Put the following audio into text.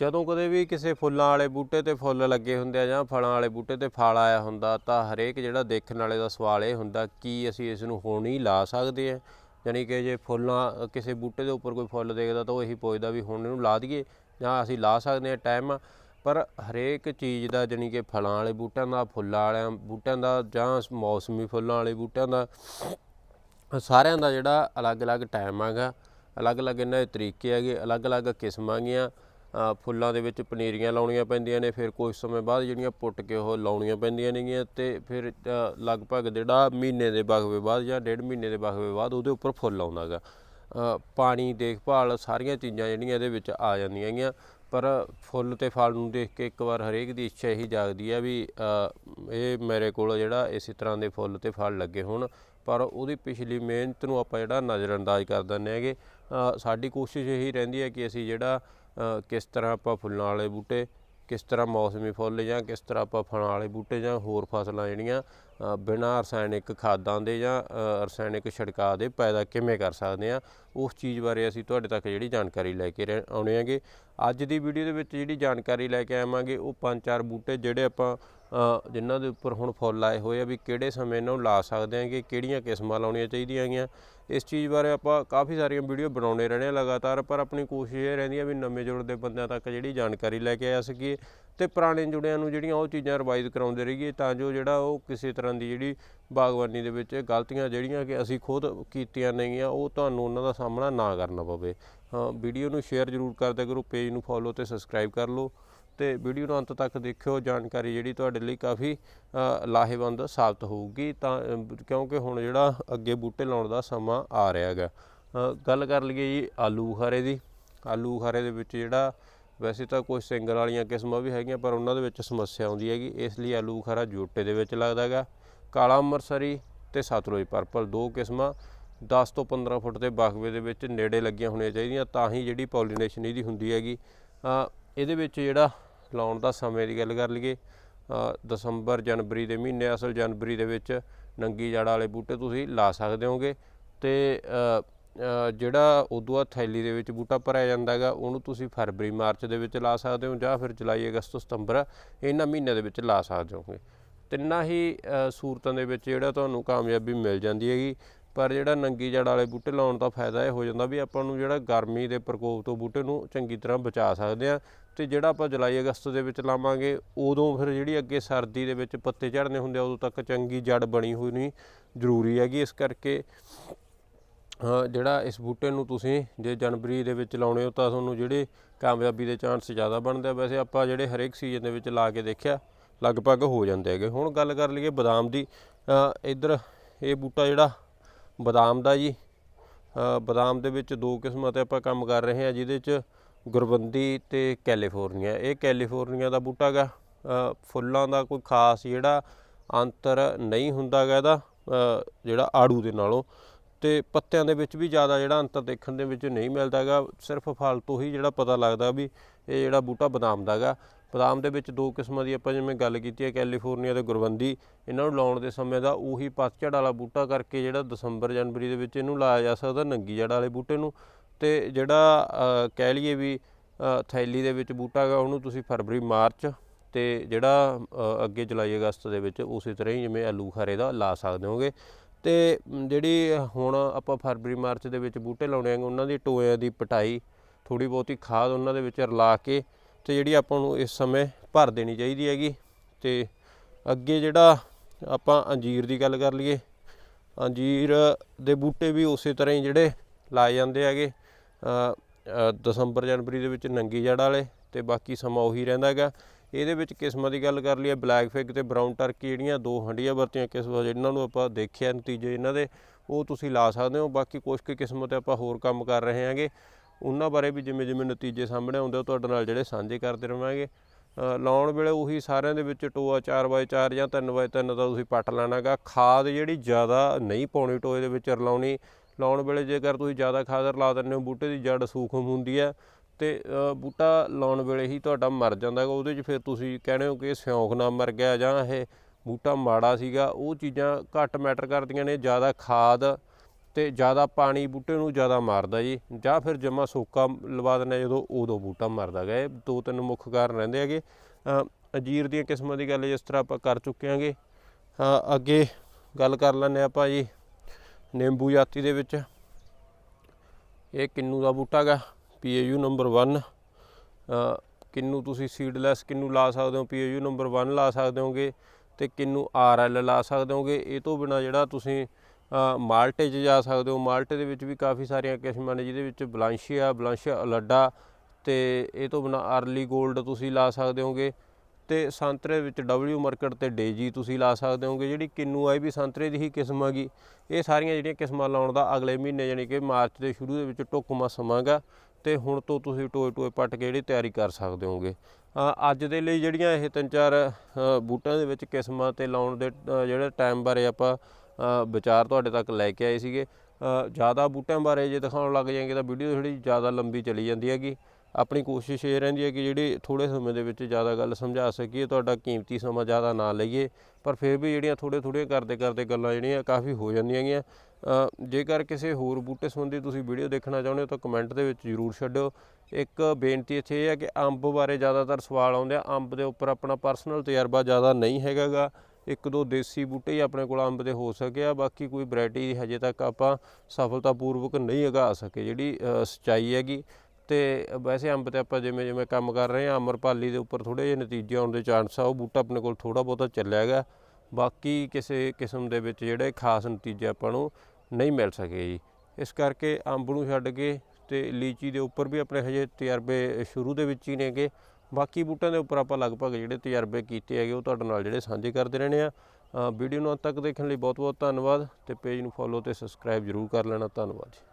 ਜਦੋਂ ਕਦੇ ਵੀ ਕਿਸੇ ਫੁੱਲਾਂ ਵਾਲੇ ਬੂਟੇ ਤੇ ਫੁੱਲ ਲੱਗੇ ਹੁੰਦੇ ਆ ਜਾਂ ਫਲਾਂ ਵਾਲੇ ਬੂਟੇ ਤੇ ਫਲ ਆਇਆ ਹੁੰਦਾ, ਤਾਂ ਹਰੇਕ ਜਿਹੜਾ ਦੇਖਣ ਵਾਲੇ ਦਾ ਸਵਾਲ ਇਹ ਹੁੰਦਾ, ਕੀ ਅਸੀਂ ਇਸ ਨੂੰ ਹੁਣ ਹੀ ਲਾ ਸਕਦੇ ਆ? ਯਾਨੀ ਕਿ ਜੇ ਫੁੱਲਾਂ, ਕਿਸੇ ਬੂਟੇ ਦੇ ਉੱਪਰ ਕੋਈ ਫੁੱਲ ਦੇਖਦਾ ਤਾਂ ਉਹ ਇਹੀ ਪੁੱਛਦਾ ਵੀ ਹੁਣ ਇਹਨੂੰ ਲਾ ਦਈਏ ਜਾਂ ਅਸੀਂ ਲਾ ਸਕਦੇ ਆ ਟਾਈਮ। ਪਰ ਹਰੇਕ ਚੀਜ਼ ਦਾ ਜਾਣੀ ਕਿ ਫਲਾਂ ਵਾਲੇ ਬੂਟਿਆਂ ਦਾ, ਫੁੱਲਾਂ ਵਾਲਿਆਂ ਬੂਟਿਆਂ ਦਾ ਜਾਂ ਮੌਸਮੀ ਫੁੱਲਾਂ ਵਾਲੇ ਬੂਟਿਆਂ ਦਾ, ਸਾਰਿਆਂ ਦਾ ਜਿਹੜਾ ਅਲੱਗ-ਅਲੱਗ ਟਾਈਮ ਹੈਗਾ। ਅਲੱਗ-ਅਲੱਗ ਇਹਨਾਂ ਦੇ ਤਰੀਕੇ ਹੈਗੇ, ਅਲੱਗ-ਅਲੱਗ ਕਿਸਮਾਂ ਗੀਆਂ ਫੁੱਲਾਂ ਦੇ ਵਿੱਚ ਪਨੀਰੀਆਂ ਲਾਉਣੀਆਂ ਪੈਂਦੀਆਂ ਨੇ, ਫਿਰ ਕੁਝ ਸਮੇਂ ਬਾਅਦ ਜਿਹੜੀਆਂ ਪੁੱਟ ਕੇ ਉਹ ਲਾਉਣੀਆਂ ਪੈਂਦੀਆਂ ਨੇਗੀਆਂ ਤੇ ਫਿਰ ਲਗਭਗ ਜਿਹੜਾ ਮਹੀਨੇ ਦੇ ਵਕਫੇ ਬਾਅਦ ਜਾਂ ਡੇਢ ਮਹੀਨੇ ਦੇ ਵਕਫੇ ਬਾਅਦ ਉਹਦੇ ਉੱਪਰ ਫੁੱਲ ਆਉਂਦਾਗਾ। ਪਾਣੀ ਦੇਖਭਾਲ ਸਾਰੀਆਂ ਚੀਜ਼ਾਂ ਜਿਹੜੀਆਂ ਇਹਦੇ ਵਿੱਚ ਆ ਜਾਂਦੀਆਂ ਹੈਗੀਆਂ ਪਰ ਫੁੱਲ ਤੇ ਫਲ ਨੂੰ ਦੇਖ ਕੇ ਇੱਕ ਵਾਰ ਹਰੇਕ ਦੀ ਇੱਛਾ ਇਹੀ ਜਾਗਦੀ ਹੈ ਵੀ ਇਹ ਮੇਰੇ ਕੋਲ ਜਿਹੜਾ ਇਸੇ ਤਰ੍ਹਾਂ ਦੇ ਫੁੱਲ ਤੇ ਫਲ ਲੱਗੇ ਹੋਣ। ਪਰ ਉਹਦੀ ਪਿਛਲੀ ਮਿਹਨਤ ਨੂੰ ਆਪਾਂ ਜਿਹੜਾ ਨਜ਼ਰਅੰਦਾਜ਼ ਕਰ ਦਿੰਦੇ ਹੈਗੇ। ਸਾਡੀ ਕੋਸ਼ਿਸ਼ ਇਹੀ ਰਹਿੰਦੀ ਹੈ ਕਿ ਅਸੀਂ ਜਿਹੜਾ ਕਿਸ ਤਰ੍ਹਾਂ ਆਪਾਂ ਫੁੱਲਾਂ ਵਾਲੇ ਬੂਟੇ ਕਿਸ ਤਰ੍ਹਾਂ ਮੌਸਮੀ ਫੁੱਲ ਜਾਂ ਕਿਸ ਤਰ੍ਹਾਂ ਆਪਾਂ ਫਲਾਂ ਵਾਲੇ ਬੂਟੇ ਜਾਂ ਹੋਰ ਫਸਲਾਂ ਜਿਹੜੀਆਂ ਬਿਨਾਂ ਰਸਾਇਣਿਕ ਖਾਦਾਂ ਦੇ ਜਾਂ ਰਸਾਇਣਿਕ ਛਿੜਕਾਅ ਦੇ ਪੈਦਾ ਕਿਵੇਂ ਕਰ ਸਕਦੇ ਆ ਉਸ ਚੀਜ਼ ਬਾਰੇ ਅਸੀਂ ਤੁਹਾਡੇ ਤੱਕ ਜਿਹੜੀ ਜਾਣਕਾਰੀ ਲੈ ਕੇ ਰਹਿ- ਆਉਣੇ ਆਗੇ ਅੱਜ ਦੀ ਵੀਡੀਓ ਦੇ ਵਿੱਚ ਜਿਹੜੀ ਜਾਣਕਾਰੀ ਲੈ ਕੇ ਆਵਾਂਗੇ, ਉਹ ਪੰਜ ਚਾਰ ਬੂਟੇ ਜਿਹੜੇ ਆਪਾਂ ਜਿਨ੍ਹਾਂ ਦੇ ਉੱਪਰ ਹੁਣ ਫੁੱਲ ਆਏ ਹੋਏ ਆ ਵੀ ਕਿਹੜੇ ਸਮੇਂ ਇਹਨਾਂ ਨੂੰ ਲਾ ਸਕਦੇ ਆਂਗੇ ਕਿਹੜੀਆਂ ਕਿਸਮਾਂ ਲਾਉਣੀਆਂ ਚਾਹੀਦੀਆਂ ਹੈਗੀਆਂ। ਇਸ ਚੀਜ਼ ਬਾਰੇ ਆਪਾਂ ਕਾਫੀ ਸਾਰੀਆਂ ਵੀਡੀਓ ਬਣਾਉਂਦੇ ਰਹਿੰਦੇ ਹਾਂ ਲਗਾਤਾਰ, ਪਰ ਆਪਣੀ ਕੋਸ਼ਿਸ਼ ਇਹ ਰਹਿੰਦੀ ਹੈ ਵੀ ਨਵੇਂ ਜੁੜਦੇ ਬੰਦਿਆਂ ਤੱਕ ਜਿਹੜੀ ਜਾਣਕਾਰੀ ਲੈ ਕੇ ਆ ਸਕੀਏ ਤੇ ਪੁਰਾਣੇ ਜੁੜਿਆਂ ਨੂੰ ਜਿਹੜੀਆਂ ਉਹ ਚੀਜ਼ਾਂ ਰਿਵਾਈਜ਼ ਕਰਾਉਂਦੇ ਰਹੀਏ ਤਾਂ ਜੋ ਜਿਹੜਾ ਉਹ ਕਿਸੇ ਤਰ੍ਹਾਂ ਦੀ ਜਿਹੜੀ ਬਾਗਬਾਨੀ ਦੇ ਵਿੱਚ ਗਲਤੀਆਂ ਜਿਹੜੀਆਂ ਕਿ ਅਸੀਂ ਖੁਦ ਕੀਤੀਆਂ ਨੇਗੀਆਂ, ਉਹ ਤੁਹਾਨੂੰ ਉਹਨਾਂ ਦਾ ਸਾਹਮਣਾ ਨਾ ਕਰਨਾ ਪਵੇ। ਹਾਂ, ਵੀਡੀਓ ਨੂੰ ਸ਼ੇਅਰ ਜ਼ਰੂਰ ਕਰਦੇ ਕਰੋ, ਪੇਜ ਨੂੰ ਫੋਲੋ ਤੇ ਸਬਸਕ੍ਰਾਈਬ ਕਰ ਲਓ। ਤੇ ਵੀਡੀਓ ਨੂੰ ਅੰਤ ਤੱਕ ਦੇਖਿਓ, ਜਾਣਕਾਰੀ ਜਿਹੜੀ ਤੁਹਾਡੇ ਲਈ ਕਾਫੀ ਲਾਹੇਵੰਦ ਸਾਬਤ ਹੋਊਗੀ। ਤਾਂ ਕਿਉਂਕਿ ਹੁਣ ਜਿਹੜਾ ਅੱਗੇ ਬੂਟੇ ਲਾਉਣ ਦਾ ਸਮਾਂ ਆ ਰਿਹਾ ਹੈਗਾ। ਗੱਲ ਕਰ ਲਈਏ ਜੀ ਆਲੂ ਬੁਖਾਰੇ ਦੀ। ਆਲੂ ਬੁਖਾਰੇ ਦੇ ਵਿੱਚ ਜਿਹੜਾ, ਵੈਸੇ ਤਾਂ ਕੁਝ ਸਿੰਗਲ ਵਾਲੀਆਂ ਕਿਸਮਾਂ ਵੀ ਹੈਗੀਆਂ, ਪਰ ਉਹਨਾਂ ਦੇ ਵਿੱਚ ਸਮੱਸਿਆ ਆਉਂਦੀ ਹੈਗੀ। ਇਸ ਲਈ ਆਲੂ ਬੁਖਾਰਾ ਜੋਟੇ ਦੇ ਵਿੱਚ ਲੱਗਦਾ ਹੈਗਾ। ਕਾਲਾ ਅੰਮ੍ਰਿਤਸਰੀ ਤੇ ਸਤਲੁਜ ਪਰਪਲ ਦੋ ਕਿਸਮਾਂ। 10 ਤੋਂ 15 ਫੁੱਟ ਦੇ ਬਖਵੇ ਦੇ ਵਿੱਚ ਨੇੜੇ ਲੱਗੀਆਂ ਹੋਣੀਆਂ ਚਾਹੀਦੀਆਂ, ਤਾਂ ਹੀ ਜਿਹੜੀ ਪੋਲੀਨੇਸ਼ਨ ਇਹਦੀ ਹੁੰਦੀ ਹੈਗੀ। ਇਹਦੇ ਵਿੱਚ ਜਿਹੜਾ ਲਾਉਣ ਦਾ ਸਮੇਂ ਦੀ ਗੱਲ ਕਰ ਲਈਏ ਦਸੰਬਰ ਜਨਵਰੀ ਦੇ ਮਹੀਨੇ, ਅਸਲ ਜਨਵਰੀ ਦੇ ਵਿੱਚ ਨੰਗੀ ਜੜ ਵਾਲੇ ਬੂਟੇ ਤੁਸੀਂ ਲਾ ਸਕਦੇ ਹੋਗੇ ਤੇ ਜਿਹੜਾ ਉਦੋਂ ਬਾਅਦ ਥੈਲੀ ਦੇ ਵਿੱਚ ਬੂਟਾ ਭਰਿਆ ਜਾਂਦਾ ਹੈਗਾ, ਉਹਨੂੰ ਤੁਸੀਂ ਫਰਵਰੀ, ਮਾਰਚ ਦੇ ਵਿੱਚ ਲਾ ਸਕਦੇ ਹੋ ਜਾਂ ਫਿਰ ਜੁਲਾਈ, ਅਗਸਤ, ਸਤੰਬਰ ਇਹਨਾਂ ਮਹੀਨਿਆਂ ਦੇ ਵਿੱਚ ਲਾ ਸਕਦੇ ਹੋਗੇ। ਤਿੰਨਾਂ ਹੀ ਸੂਰਤਾਂ ਦੇ ਵਿੱਚ ਜਿਹੜਾ ਤੁਹਾਨੂੰ ਕਾਮਯਾਬੀ ਮਿਲ ਜਾਂਦੀ ਹੈਗੀ। ਪਰ ਜਿਹੜਾ ਨੰਗੀ ਜੜ ਵਾਲੇ ਬੂਟੇ ਲਾਉਣ ਦਾ ਫਾਇਦਾ ਇਹ ਹੋ ਜਾਂਦਾ ਵੀ ਆਪਾਂ ਨੂੰ ਜਿਹੜਾ ਗਰਮੀ ਦੇ ਪ੍ਰਕੋਪ ਤੋਂ ਬੂਟੇ ਨੂੰ ਚੰਗੀ ਤਰ੍ਹਾਂ ਬਚਾ ਸਕਦੇ ਆ ਤੇ ਜਿਹੜਾ ਆਪਾਂ ਜੁਲਾਈ ਅਗਸਤ ਦੇ ਵਿੱਚ ਲਾਵਾਂਗੇ ਉਦੋਂ ਫਿਰ ਜਿਹੜੀ ਅੱਗੇ ਸਰਦੀ ਦੇ ਵਿੱਚ ਪੱਤੇ ਝੜਨੇ ਹੁੰਦੇ ਆ ਉਦੋਂ ਤੱਕ ਚੰਗੀ ਜੜ ਬਣੀ ਹੋਈ ਨਹੀਂ ਜ਼ਰੂਰੀ ਹੈਗੀ। ਇਸ ਕਰਕੇ ਜਿਹੜਾ ਇਸ ਬੂਟੇ ਨੂੰ ਤੁਸੀਂ ਜੇ ਜਨਵਰੀ ਦੇ ਵਿੱਚ ਲਾਉਣੇ ਹੋ ਤਾਂ ਤੁਹਾਨੂੰ ਜਿਹੜੇ ਕਾਮਯਾਬੀ ਦੇ ਚਾਂਸ ਜ਼ਿਆਦਾ ਬਣਦੇ ਆ। ਵੈਸੇ ਆਪਾਂ ਜਿਹੜੇ ਹਰੇਕ ਸੀਜ਼ਨ ਦੇ ਵਿੱਚ ਲਾ ਕੇ ਦੇਖਿਆ ਲਗਭਗ ਹੋ ਜਾਂਦੇ ਹੈਗੇ। ਹੁਣ ਗੱਲ ਕਰ ਲਈਏ ਬਦਾਮ ਦੀ ਅ, ਇੱਧਰ ਇਹ ਬੂਟਾ ਜਿਹੜਾ ਬਦਾਮ ਦਾ ਜੀ। ਬਦਾਮ ਦੇ ਵਿੱਚ ਦੋ ਕਿਸਮਾਂ ਤੇ ਆਪਾਂ ਕੰਮ ਕਰ ਰਹੇ ਹਾਂ, ਜਿਹਦੇ ਚ ਗੁਰਬੰਦੀ ਤੇ ਕੈਲੀਫੋਰਨੀਆ। ਇਹ ਕੈਲੀਫੋਰਨੀਆ ਦਾ ਬੂਟਾ ਗਾ। ਫੁੱਲਾਂ ਦਾ ਕੋਈ ਖਾਸ ਜਿਹੜਾ ਅੰਤਰ ਨਹੀਂ ਹੁੰਦਾਗਾ ਇਹਦਾ। ਜਿਹੜਾ ਆੜੂ ਦੇ ਨਾਲੋਂ। ਤੇ ਪੱਤਿਆਂ ਦੇ ਵਿੱਚ ਵੀ ਜ਼ਿਆਦਾ ਜਿਹੜਾ ਅੰਤਰ ਦੇਖਣ ਦੇ ਵਿੱਚ ਨਹੀਂ ਮਿਲਦਾ ਹੈਗਾ। ਸਿਰਫ ਫਲ ਤੋਂ ਹੀ ਜਿਹੜਾ ਪਤਾ ਲੱਗਦਾ ਵੀ ਇਹ ਜਿਹੜਾ ਬੂਟਾ ਬਦਾਮ ਦਾ ਹੈਗਾ। ਬਦਾਮ ਦੇ ਵਿੱਚ ਦੋ ਕਿਸਮਾਂ ਦੀ ਆਪਾਂ ਜਿਵੇਂ ਗੱਲ ਕੀਤੀ ਹੈ, ਕੈਲੀਫੋਰਨੀਆ ਤੇ ਗੁਰਬੰਦੀ। ਇਹਨਾਂ ਨੂੰ ਲਾਉਣ ਦੇ ਸਮੇਂ ਦਾ ਉਹੀ ਪਤਝੜ ਵਾਲਾ ਬੂਟਾ ਕਰਕੇ ਜਿਹੜਾ ਦਸੰਬਰ, ਜਨਵਰੀ ਦੇ ਵਿੱਚ ਇਹਨੂੰ ਲਾਇਆ ਜਾ ਸਕਦਾ ਨੰਗੀ ਜੜ ਵਾਲੇ ਬੂਟੇ ਨੂੰ। ਤੇ ਜਿਹੜਾ ਕਹਿ ਲਈਏ ਵੀ ਥੈਲੀ ਦੇ ਵਿੱਚ ਬੂਟਾ ਹੈਗਾ, ਉਹਨੂੰ ਤੁਸੀਂ ਫਰਵਰੀ, ਮਾਰਚ ਤੇ ਜਿਹੜਾ ਅੱਗੇ ਜੁਲਾਈ, ਅਗਸਤ ਦੇ ਵਿੱਚ ਉਸੇ ਤਰ੍ਹਾਂ ਹੀ ਜਿਵੇਂ ਆਲੂ ਖਾਰੇ ਦਾ ਲਾ ਸਕਦੇ ਹੋਗੇ। ਤੇ ਜਿਹੜੀ ਹੁਣ ਆਪਾਂ ਫਰਵਰੀ, ਮਾਰਚ ਦੇ ਵਿੱਚ ਬੂਟੇ ਲਾਉਣੇ ਆ ਉਹਨਾਂ ਦੀ ਟੋਇਆਂ ਦੀ ਪਟਾਈ ਥੋੜੀ ਬਹੁਤੀ ਖਾਦ ਉਹਨਾਂ ਦੇ ਵਿੱਚ ਰਲਾ ਕੇ ਤੇ ਜਿਹੜੀ ਆਪਾਂ ਨੂੰ ਇਸ ਸਮੇਂ ਭਰ ਦੇਣੀ ਚਾਹੀਦੀ ਹੈਗੀ। ਤੇ ਅੱਗੇ ਜਿਹੜਾ ਆਪਾਂ ਅੰਜੀਰ ਦੀ ਗੱਲ ਕਰ ਲਈਏ, ਅੰਜੀਰ ਦੇ ਬੂਟੇ ਵੀ ਉਸੇ ਤਰ੍ਹਾਂ ਹੀ ਜਿਹੜੇ ਲਾਏ ਜਾਂਦੇ ਹੈਗੇ ਦਸੰਬਰ, ਜਨਵਰੀ ਦੇ ਵਿੱਚ ਨੰਗੀ ਜੜ ਵਾਲੇ ਤੇ ਬਾਕੀ ਸਮਾਂ ਉਹੀ ਰਹਿੰਦਾ ਹੈਗਾ। ਇਹਦੇ ਵਿੱਚ ਕਿਸਮਾਂ ਦੀ ਗੱਲ ਕਰ ਲਈਏ ਬਲੈਕ ਫਿਗ ਤੇ ਬਰਾਊਨ ਟਰਕੀ ਜਿਹੜੀਆਂ ਦੋ ਹੰਡੀਆਂ ਵਰਤੀਆਂ ਕਿਸਮਾਂ ਜਿਹਨਾਂ ਨੂੰ ਆਪਾਂ ਦੇਖਿਆ ਨਤੀਜੇ ਇਹਨਾਂ ਦੇ, ਉਹ ਤੁਸੀਂ ਲਾ ਸਕਦੇ ਹੋ। ਬਾਕੀ ਕੁਝ ਕੁ ਕਿਸਮਾਂ ਤੇ ਆਪਾਂ ਹੋਰ ਕੰਮ ਕਰ ਰਹੇ ਹਾਂਗੇ। ਉਹਨਾਂ ਬਾਰੇ ਵੀ ਜਿਵੇਂ ਜਿਵੇਂ ਨਤੀਜੇ ਸਾਹਮਣੇ ਆਉਂਦੇ, ਉਹ ਤੁਹਾਡੇ ਨਾਲ ਜਿਹੜੇ ਸਾਂਝੇ ਕਰਦੇ ਰਵਾਂਗੇ। ਲਾਉਣ ਵੇਲੇ ਉਹੀ ਸਾਰਿਆਂ ਦੇ ਵਿੱਚ ਟੋਆ 4x4 ਜਾਂ 3x3 ਦਾ ਤੁਸੀਂ ਪੱਟ ਲੈਣਾਗਾ। ਖਾਦ ਜਿਹੜੀ ਜ਼ਿਆਦਾ ਨਹੀਂ ਪਾਉਣੀ ਟੋਏ ਦੇ ਵਿੱਚ ਰਲਾਉਣੀ, ਲਾਉਣ ਵੇਲੇ ਜੇਕਰ ਤੁਸੀਂ ਜ਼ਿਆਦਾ ਖਾਦ ਰਲਾ ਦਿੰਦੇ ਹੋ, ਬੂਟੇ ਦੀ ਜੜ ਸੂਖਮ ਹੁੰਦੀ ਹੈ। ਤੇ ਬੂਟਾ ਲਾਉਣ ਵੇਲੇ ਹੀ ਤੁਹਾਡਾ ਮਰ ਜਾਂਦਾ ਹੈਗਾ, ਉਹਦੇ 'ਚ ਫਿਰ ਤੁਸੀਂ ਕਹਿੰਦੇ ਹੋ ਕਿ ਇਹ ਸਿਉਂਖ ਨਾਲ ਮਰ ਗਿਆ ਜਾਂ ਇਹ ਬੂਟਾ ਮਾੜਾ ਸੀਗਾ, ਉਹ ਚੀਜ਼ਾਂ ਘੱਟ ਮੈਟਰ ਕਰਦੀਆਂ ਨੇ, ਜ਼ਿਆਦਾ ਖਾਦ ਤੇ ਜ਼ਿਆਦਾ ਪਾਣੀ ਬੂਟੇ ਨੂੰ ਜ਼ਿਆਦਾ ਮਾਰਦਾ ਜੀ, ਜਾਂ ਫਿਰ ਜਮਾ ਸੋਕਾ ਲਵਾ ਦਿੰਦੇ ਹਾਂ ਜਦੋਂ ਉਦੋਂ ਬੂਟਾ ਮਰਦਾ ਗਾ ਇਹ ਦੋ ਤਿੰਨ ਮੁੱਖ ਕਾਰਨ ਰਹਿੰਦੇ ਹੈਗੇ। ਅਜੀਰ ਦੀਆਂ ਕਿਸਮਾਂ ਦੀ ਗੱਲ ਜਿਸ ਤਰ੍ਹਾਂ ਆਪਾਂ ਕਰ ਚੁੱਕੇ ਹਾਂਗੇ ਅੱਗੇ ਗੱਲ ਕਰ ਲੈਂਦੇ ਆਪਾਂ ਜੀ, ਨਿੰਬੂ ਜਾਤੀ ਦੇ ਵਿੱਚ, ਇਹ ਕਿੰਨੂ ਦਾ ਬੂਟਾ ਗਾ ਪੀਏਯੂ ਨੰਬਰ 1 ਕਿੰਨੂ ਤੁਸੀਂ ਸੀਡਲੈਸ ਕਿੰਨੂ ਲਾ ਸਕਦੇ ਹੋ? ਪੀਏਯੂ ਨੰਬਰ 1 ਲਾ ਸਕਦੇ ਹੋਗੇ ਤੇ ਕਿੰਨੂ ਆਰਐਲ ਲਾ ਸਕਦੇ ਹੋਗੇ। ਇਹ ਤੋਂ ਬਿਨਾ ਜਿਹੜਾ ਤੁਸੀਂ ਮਾਲਟੇ 'ਚ ਜਾ ਸਕਦੇ ਹੋ। ਮਾਲਟੇ ਦੇ ਵਿੱਚ ਵੀ ਕਾਫੀ ਸਾਰੀਆਂ ਕਿਸਮਾਂ ਨੇ, ਜਿਹਦੇ ਵਿੱਚ ਬਲਾਂਸ਼ੀਆ ਬਲਾਂਸ਼ੀਆ ਅਲੱਡਾ ਤੇ ਇਹ ਤੋਂ ਬਿਨਾ ਅਰਲੀ 골ਡ ਤੁਸੀਂ ਲਾ ਸਕਦੇ ਹੋਗੇ। ਤੇ ਸੰਤਰੇ ਵਿੱਚ ਡਬਲਯੂ ਮਾਰਕੀਟ ਤੇ ਡੇਜੀ ਤੁਸੀਂ ਲਾ ਸਕਦੇ ਹੋਗੇ, ਜਿਹੜੀ ਕਿੰਨੂ ਆਈ ਵੀ ਸੰਤਰੇ ਦੀ ਹੀ ਕਿਸਮ ਹੈਗੀ। ਇਹ ਸਾਰੀਆਂ ਜਿਹੜੀਆਂ ਕਿਸਮਾਂ ਲਾਉਣ ਦਾ ਅਗਲੇ ਮਹੀਨੇ ਯਾਨੀ ਕਿ ਮਾਰਚ ਦੇ ਸ਼ੁਰੂ ਦੇ ਵਿੱਚ ਟੁੱਕਮਾ ਸਮਾਂਗਾ ਤੇ ਹੁਣ ਤੋਂ ਤੁਸੀਂ ਟੋਏ ਟੋਏ ਪੱਟ ਕੇ ਜਿਹੜੀ ਤਿਆਰੀ ਕਰ ਸਕਦੇ ਹੋਗੇ ਅੱਜ ਦੇ ਲਈ ਜਿਹੜੀਆਂ ਇਹ ਤਿੰਨ ਚਾਰ ਅ, ਬੂਟਿਆਂ ਦੇ ਵਿੱਚ ਕਿਸਮਾਂ ਤੇ ਲਾਉਣ ਦੇ ਜਿਹੜੇ ਟਾਈਮ ਬਾਰੇ ਆਪਾਂ ਵਿਚਾਰ ਤੁਹਾਡੇ ਤੱਕ ਲੈ ਕੇ ਆਏ ਸੀਗੇ। ਜ਼ਿਆਦਾ ਬੂਟਿਆਂ ਬਾਰੇ ਜੇ ਦਿਖਾਉਣ ਲੱਗ ਜਾਏਗੇ ਤਾਂ ਵੀਡੀਓ ਥੋੜੀ ਜ਼ਿਆਦਾ ਲੰਬੀ ਚਲੀ ਜਾਂਦੀ ਹੈਗੀ। ਆਪਣੀ ਕੋਸ਼ਿਸ਼ ਇਹ ਰਹਿੰਦੀ ਹੈ ਕਿ ਜਿਹੜੀ ਥੋੜੇ ਸਮੇਂ ਦੇ ਵਿੱਚ ਜ਼ਿਆਦਾ ਗੱਲ ਸਮਝਾ ਸਕੀਏ ਤੁਹਾਡਾ ਕੀਮਤੀ ਸਮਾਂ ਜ਼ਿਆਦਾ ਨਾ ਲਈਏ। ਪਰ ਫਿਰ ਵੀ ਜਿਹੜੀਆਂ ਥੋੜੇ ਥੋੜੇ ਕਰਦੇ ਕਰਦੇ ਗੱਲਾਂ ਜਿਹੜੀਆਂ ਕਾਫੀ ਹੋ ਜਾਂਦੀਆਂ ਗੀਆਂ ਜੇਕਰ ਕਿਸੇ ਹੋਰ ਬੂਟੇ ਸੰਬੰਧੀ ਤੁਸੀਂ ਵੀਡੀਓ ਦੇਖਣਾ ਚਾਹੁੰਦੇ ਹੋ ਤਾਂ ਕਮੈਂਟ ਦੇ ਵਿੱਚ ਜ਼ਰੂਰ ਛੱਡਿਓ। ਇੱਕ ਬੇਨਤੀ ਇੱਥੇ ਇਹ ਹੈ ਕਿ ਅੰਬ ਬਾਰੇ ਜ਼ਿਆਦਾਤਰ ਸਵਾਲ ਆਉਂਦੇ ਆ। ਅੰਬ ਦੇ ਉੱਪਰ ਆਪਣਾ ਪਰਸਨਲ ਤਜਰਬਾ ਜ਼ਿਆਦਾ ਨਹੀਂ ਹੈਗਾਗਾ। ਇੱਕ ਦੋ ਦੇਸੀ ਬੂਟੇ ਹੀ ਆਪਣੇ ਕੋਲ ਅੰਬ ਦੇ ਹੋ ਸਕੇ ਆ। ਬਾਕੀ ਕੋਈ ਵੈਰਾਈਟੀ ਹਜੇ ਤੱਕ ਆਪਾਂ ਸਫਲਤਾਪੂਰਵਕ ਨਹੀਂ ਉਗਾ ਸਕੇ ਜਿਹੜੀ ਅ, ਸੱਚਾਈ ਹੈਗੀ। ਤੇ ਵੈਸੇ ਅੰਬ ਤੇ ਆਪਾਂ ਜਿਵੇਂ ਜਿਵੇਂ ਕੰਮ ਕਰ ਰਹੇ ਹਾਂ ਅਮਰਪਾਲੀ ਦੇ ਉੱਪਰ ਥੋੜੇ ਜਿਹੇ ਨਤੀਜੇ ਆਉਣ ਦੇ ਚਾਂਸ ਆ। ਉਹ ਬੂਟਾ ਆਪਣੇ ਕੋਲ ਥੋੜਾ ਬਹੁਤਾ ਚੱਲਿਆ ਹੈਗਾ। ਬਾਕੀ ਕਿਸੇ ਕਿਸਮ ਦੇ ਵਿੱਚ ਜਿਹੜੇ ਖਾਸ ਨਤੀਜੇ ਆਪਾਂ ਨੂੰ ਨਹੀਂ ਮਿਲ ਸਕੇ ਜੀ। ਇਸ ਕਰਕੇ ਅੰਬ ਨੂੰ ਛੱਡ ਕੇ ਤੇ ਲੀਚੀ ਦੇ ਉੱਪਰ ਵੀ ਆਪਣੇ ਹਜੇ ਤਜਰਬੇ ਸ਼ੁਰੂ ਦੇ ਵਿੱਚ ਹੀ ਨੇਗੇ। ਬਾਕੀ ਬੂਟਿਆਂ ਦੇ ਉੱਪਰ ਆਪਾਂ ਲਗਭਗ ਜਿਹੜੇ ਤਜਰਬੇ ਕੀਤੇ ਹੈਗੇ, ਉਹ ਤੁਹਾਡੇ ਨਾਲ ਜਿਹੜੇ ਸਾਂਝੇ ਕਰਦੇ ਰਹਿਣੇ ਆ ਵੀਡੀਓ ਨੂੰ ਅੰਤ ਤੱਕ ਦੇਖਣ ਲਈ ਬਹੁਤ ਬਹੁਤ ਧੰਨਵਾਦ ਤੇ ਪੇਜ ਨੂੰ ਫੋਲੋ ਤੇ ਸਬਸਕ੍ਰਾਈਬ ਜ਼ਰੂਰ ਕਰ ਲੈਣਾ। ਧੰਨਵਾਦ ਜੀ।